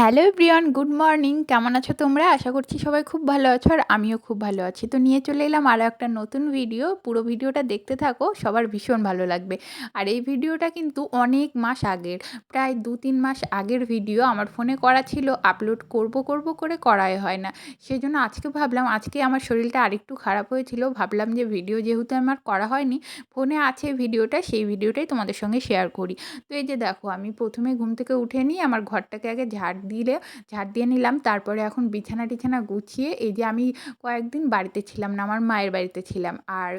Hello everyone, good morning. কেমন আছো তোমরা? আশা করছি সবাই খুব ভালো আছো আর আমিও খুব ভালো আছি। তো নিয়ে চলে এলাম আরও একটা নতুন ভিডিও। পুরো ভিডিওটা দেখতে থাকো, সবার ভীষণ ভালো লাগবে। আর এই ভিডিওটা কিন্তু অনেক মাস আগের, প্রায় দু তিন মাস আগের ভিডিও। আমার ফোনে করা ছিল, আপলোড করব করব করে করাই হয় না। সেই জন্য আজকে ভাবলাম, আজকে আমার শরীরটা আরেকটু খারাপ হয়েছিল। ভাবলাম যে ভিডিও যেহেতু আমার করা হয়নি, ফোনে আছে ভিডিওটা, সেই ভিডিওটাই তোমাদের সঙ্গে শেয়ার করি। তো এই যে দেখো, আমি প্রথমে ঘুম থেকে উঠে নিই আমার ঘরটাকে আগে ঝাড় দিলে ঝাড় দিয়ে নিলাম। তারপরে এখন বিছানা টিছানা গুছিয়ে এই যে আমি কয়েকদিন বাড়িতে ছিলাম না, আমার মায়ের বাড়িতে ছিলাম। আর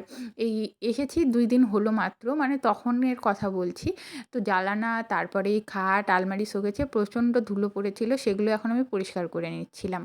এই এসেছি দুই দিন হলো মাত্র মানে তখনের কথা বলছি। তো জ্বালানা, তারপরে এই খাট, আলমারি শোকেছে, প্রচণ্ড ধুলো পড়েছিল, সেগুলো এখন আমি পরিষ্কার করে নিচ্ছিলাম।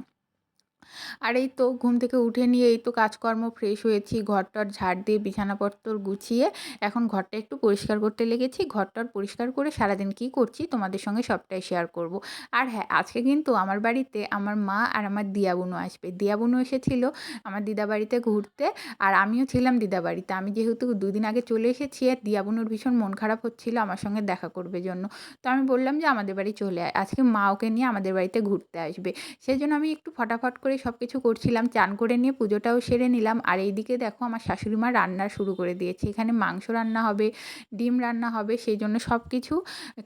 আর এই তো ঘুম থেকে উঠে নিয়ে এই তো কাজকর্ম ফ্রেশ হয়েছি, ঘরটর ঝাড় দিয়ে বিছানাপত্র গুছিয়ে এখন ঘরটা একটু পরিষ্কার করতে লেগেছি, ঘরটর পরিষ্কার করে সারাদিন কী করছি তোমাদের সঙ্গে সবটাই শেয়ার করব। আর হ্যাঁ আজকে কিন্তু আমার বাড়িতে আমার মা আর আমার দিয়া বোনও আসবে। দিয়া বোনও এসেছিল আমার দিদা বাড়িতে ঘুরতে আর আমিও ছিলাম দিদা বাড়িতে। আমি যেহেতু দুদিন আগে চলে এসেছি আর দিয়া বোনের ভীষণ মন খারাপ হচ্ছিল আমার সঙ্গে দেখা করবে জন্য। তো আমি বললাম যে আমাদের বাড়ি চলে আয়, আজকে মা ওকে নিয়ে আমাদের বাড়িতে ঘুরতে আসবে। সেই জন্য আমি একটু ফটাফট করে সব কিছু করছিলাম, চান করে নিয়ে পুজোটাও সেরে নিলাম। আর এইদিকে দেখো আমার শাশুড়ি মা রান্না শুরু করে দিয়েছে। এখানে মাংস রান্না হবে, ডিম রান্না হবে, সেই জন্য সব কিছু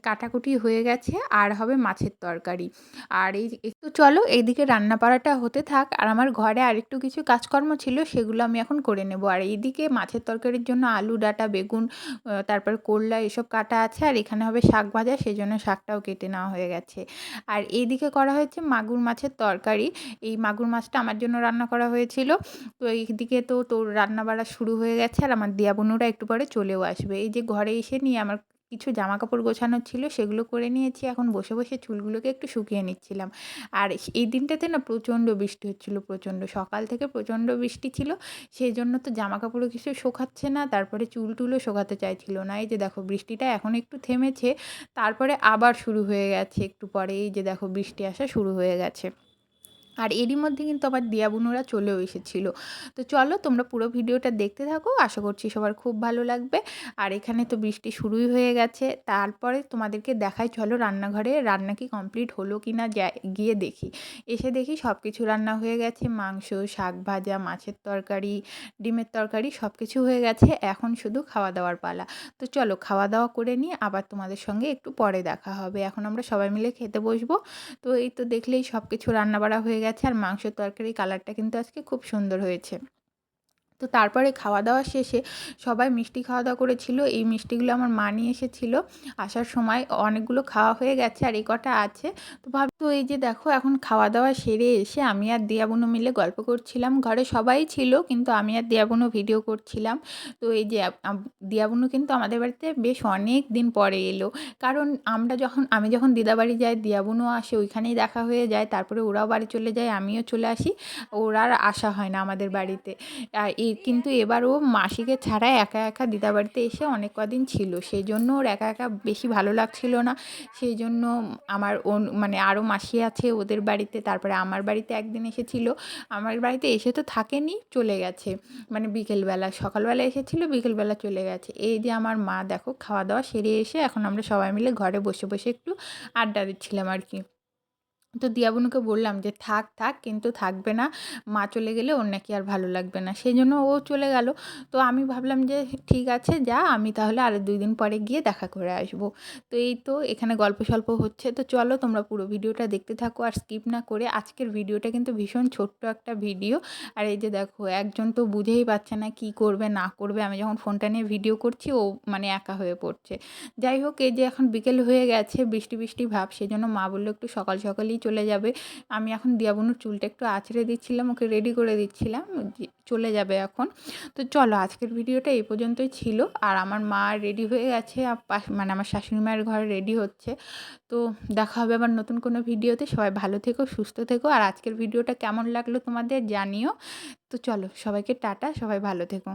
কাটাকুটি হয়ে গেছে। আর হবে মাছের তরকারি। আর এই একটু চলো এইদিকে রান্না পাড়াটা হতে থাক, আর আমার ঘরে আরেকটু কিছু কাজকর্ম ছিল সেগুলো আমি এখন করে নেব। আর এইদিকে মাছের তরকারির জন্য আলু, ডাটা, বেগুন তারপর করলা এসব কাটা আছে, আর এখানে হবে শাক ভাজা সেই জন্য শাকটাও কেটে নেওয়া হয়ে গেছে। আর এইদিকে করা হয়েছে মাগুর মাছের তরকারি। এই মাগুর মাছটা আমার জন্য রান্না করা হয়েছিল। তো এইদিকে তো তোর রান্না বাড়া শুরু হয়ে গেছে, আর আমার দিয়া বোনুরা একটু পরে চলেও আসবে। এই যে ঘরে এসে নিয়ে আমার কিছু জামা কাপড় গোছানো ছিল সেগুলো করে নিয়েছি। এখন বসে বসে চুলগুলোকে একটু শুকিয়ে নিচ্ছিলাম। আর এই দিনটাতে না প্রচণ্ড বৃষ্টি হচ্ছিল, প্রচণ্ড। সকাল থেকে প্রচণ্ড বৃষ্টি ছিল। সেই জন্য তো জামা কাপড়ও কিছু শোকাচ্ছে না, তারপরে চুল টুলও শোকাতে চাইছিল না। এই যে দেখো বৃষ্টিটা এখন একটু থেমেছে, তারপরে আবার শুরু হয়ে গেছে। একটু পরে এই যে দেখো বৃষ্টি আসা শুরু হয়ে গেছে। আর এরই মধ্যে কিন্তু আমার দিয়া বোনরা চলেও এসেছিল। তো চলো তোমরা পুরো ভিডিওটা দেখতে থাকো, আশা করছি সবার খুব ভালো লাগবে। আর এখানে তো বৃষ্টি শুরুই হয়ে গেছে, তারপরে তোমাদেরকে দেখাই, চলো রান্নাঘরে রান্না কি কমপ্লিট হলো কি না গিয়ে দেখি। এসে দেখি সব কিছু রান্না হয়ে গেছে, মাংস, শাক ভাজা, মাছের তরকারি, ডিমের তরকারি সব কিছু হয়ে গেছে, এখন শুধু খাওয়া দাওয়ার পালা। তো চলো খাওয়া দাওয়া করে নিয়ে আবার তোমাদের সঙ্গে একটু পরে দেখা হবে। এখন আমরা সবাই মিলে খেতে বসবো। তো এই তো দেখলেই সব কিছু রান্না বাড়া হয়ে গেছে আর মাংসের তরকারি কালারটা কিন্তু আজকে খুব সুন্দর হয়েছে। তো তারপরে খাওয়া দাওয়া শেষে সবাই মিষ্টি খাওয়া দাওয়া করেছিল। এই মিষ্টিগুলো আমার মা নিয়ে এসেছিল। আসার সময় অনেকগুলো খাওয়া হয়ে গেছে আর এই কটা আছে। তো ভাব, তো এই যে দেখো এখন খাওয়া দাওয়া সেরে এসে আমি আর দিয়াবুনো মিলে গল্প করছিলাম। ঘরে সবাই ছিল কিন্তু আমি আর দিয়াবুনো ভিডিও করছিলাম। তো এই যে দিয়াবুনো কিন্তু আমাদের বাড়িতে বেশ অনেক দিন পরে এলো। কারণ আমরা যখন, আমি যখন দিদাবাড়ি যাই, দিয়াবুনো আসে ওইখানেই দেখা হয়ে যায়। তারপরে ওরাও বাড়ি চলে যায়, আমিও চলে আসি। ওরা আর আসা হয় না আমাদের বাড়িতে। আর এই কিন্তু এবার ও মাসিকে ছাড়া একা একা দিদাবাড়িতে এসে অনেক কদিন ছিল। সেই জন্য ওর একা একা বেশি ভালো লাগছিল না। সেই জন্য আমার মানে আরও মাসি আছে ওদের বাড়িতে, তারপরে আমার বাড়িতে একদিন এসেছিল। আমার বাড়িতে এসে তো থাকেনি, চলে গেছে। মানে বিকেলবেলা, সকালবেলা এসেছিল, বিকেলবেলা চলে গেছে। এই যে আমার মা, দেখো, খাওয়া দাওয়া সেরে এসে এখন আমরা সবাই মিলে ঘরে বসে বসে একটু আড্ডা দিচ্ছিলাম আর কি। তো দিয়াবনুকে বললাম যে, থাক থাক, কিন্তু থাকবে না। মা চলে গেলে ওর নাকি আর ভালো লাগবে না। সেই জন্য ও চলে গেল। তো আমি ভাবলাম যে, ঠিক আছে, যা, আমি তাহলে আরও দুই দিন পরে গিয়ে দেখা করে আসব। তো এই তো এখানে গল্প সল্প হচ্ছে। তো চলো তোমরা পুরো ভিডিওটা দেখতে থাকো আর স্কিপ না করে। আজকের ভিডিওটা কিন্তু ভীষণ ছোট্ট একটা ভিডিও। আর এই যে দেখো, একজন তো বুঝেই পাচ্ছে না কি করবে, না করবে। আমি যখন ফোনটা নিয়ে ভিডিও করছি, ও মানে একা হয়ে পড়ছে। যাই হোক, এই যে এখন বিকেল হয়ে গেছে, বৃষ্টি বৃষ্টি ভাব সেই জন্য মা বলল, একটু সকাল সকালই চলে যাবে। আমি এখন দিয়া বোনুর চুলটা একটু আঁচড়ে দিচ্ছিলাম, ওকে রেডি করে দিচ্ছিলাম চলে যাবে এখন। তো চলো আজকের ভিডিওটা এই পর্যন্তই ছিল। আর আমার মা রেডি হয়ে গেছে মানে আমার শাশুড়ি মায়ের ঘরে রেডি হচ্ছে। তো দেখা হবে আবার নতুন কোনো ভিডিওতে। সবাই ভালো থেকো, সুস্থ থেকো। আর আজকের ভিডিওটা কেমন লাগল তোমাদের জানিও। তো চলো সবাইকে টাটা, সবাই ভালো থেকো।